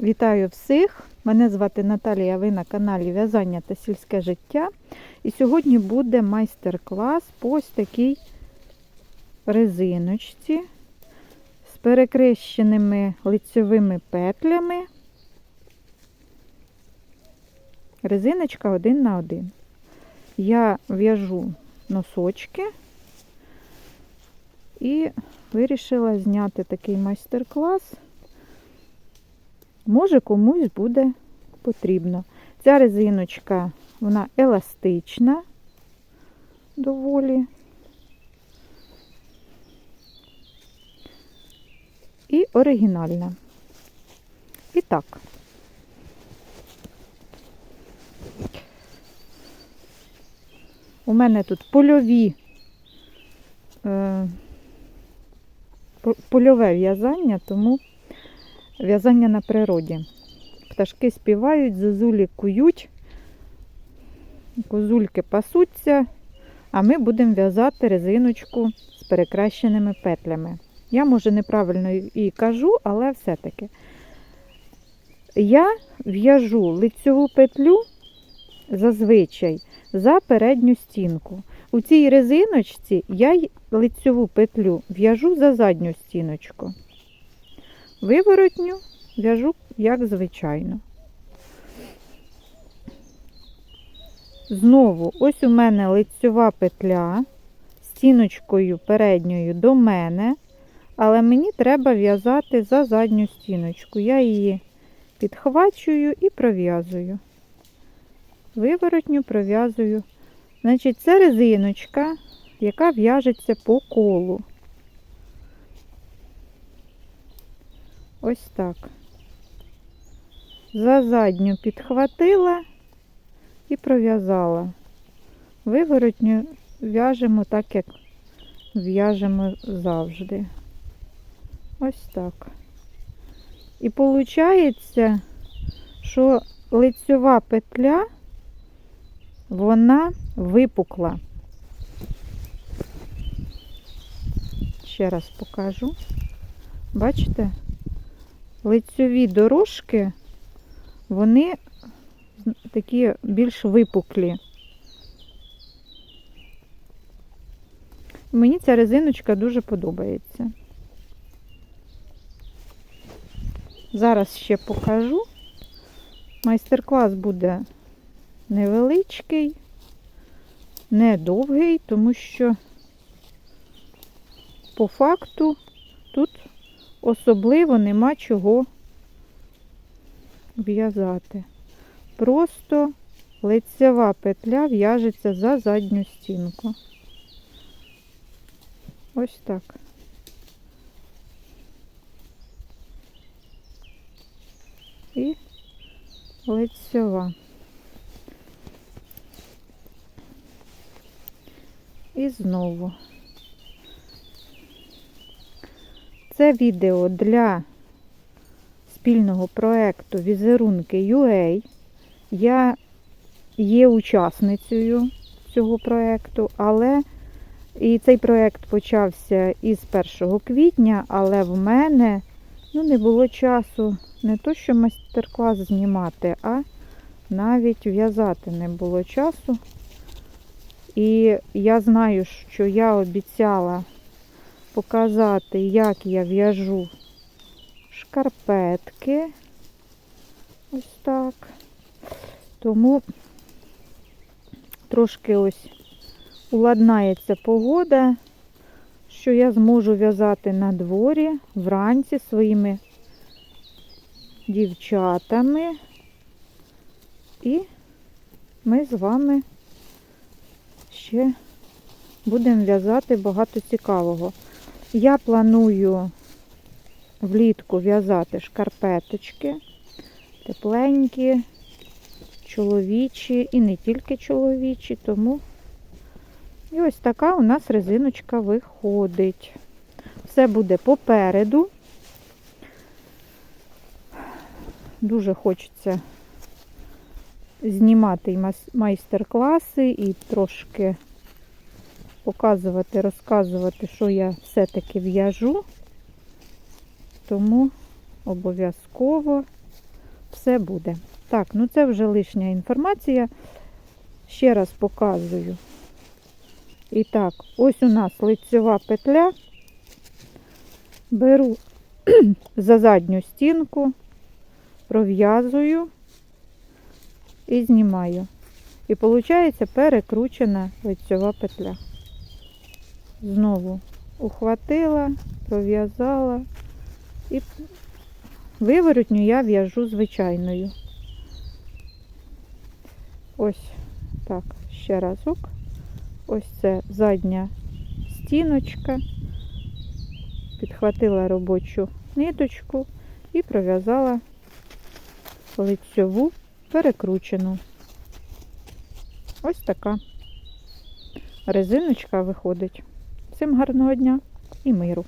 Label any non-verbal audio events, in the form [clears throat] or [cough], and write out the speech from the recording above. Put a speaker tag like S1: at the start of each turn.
S1: Вітаю всіх! Мене звати Наталія, ви на каналі В'язання та сільське життя. І сьогодні буде майстер-клас по ось такій резиночці з перекрещеними лицьовими петлями. Резиночка один на один. Я в'яжу носочки і вирішила зняти такий майстер-клас. Може комусь буде потрібно. Ця резиночка, вона еластична доволі. І оригінальна. І так. У мене тут польові, е, польове в'язання, тому В'язання на природі. Пташки співають, зозулі кують, козульки пасуться, а ми будемо в'язати резиночку з перекращеними петлями. Я, може, неправильно і кажу, але все-таки. Я в'яжу лицьову петлю зазвичай за передню стінку. У цій резиночці я лицьову петлю в'яжу за задню стіночку. Виворотню в'яжу, як звичайно. Знову, ось у мене лицьова петля стіночкою передньою до мене, але мені треба в'язати за задню стіночку. Я її підхвачую і пров'язую. Виворотню пров'язую. Значить, це резиночка, яка в'яжеться по колу. Ось так. За задню підхватила і пров'язала. Виворотню в'яжемо так, як в'яжемо завжди. Ось так. І виходить, що лицьова петля, вона випукла. Ще раз покажу. Бачите? Лицьові дорожки, вони такі більш випуклі. Мені ця резиночка дуже подобається. Зараз ще покажу. Майстер-клас буде невеличкий, не довгий, тому що по факту особливо нема чого в'язати. Просто лицева петля в'яжеться за задню стінку. Ось так. І лицева. І знову. Це відео для спільного проєкту Візерунки UA. Я є учасницею цього проєкту, але і цей проєкт почався із 1 квітня, але в мене ну, не було часу не то, що майстер-клас знімати, а навіть в'язати не було часу. І я знаю, що я обіцяла показати, як я в'яжу шкарпетки. Ось так. Тому трошки ось уладнається погода, що я зможу в'язати на дворі вранці своїми дівчатами. І ми з вами ще будемо в'язати багато цікавого. Я планую влітку в'язати шкарпеточки, тепленькі, чоловічі і не тільки чоловічі, тому і ось така у нас резиночка виходить. Все буде попереду. Дуже хочеться знімати майстер-класи і трошки показувати, розказувати, що я все-таки в'яжу. Тому обов'язково все буде. Так, ну це вже лишня інформація. Ще раз показую. І так, ось у нас лицьова петля. Беру [clears throat] за задню стінку, пров'язую і знімаю. І виходить перекручена лицьова петля. Знову ухватила, пров'язала і виворотню я в'яжу звичайною. Ось так, ще разок. Ось це задня стіночка. Підхватила робочу ниточку і пров'язала лицьову перекручену. Ось така резиночка виходить. Всім гарного дня і миру!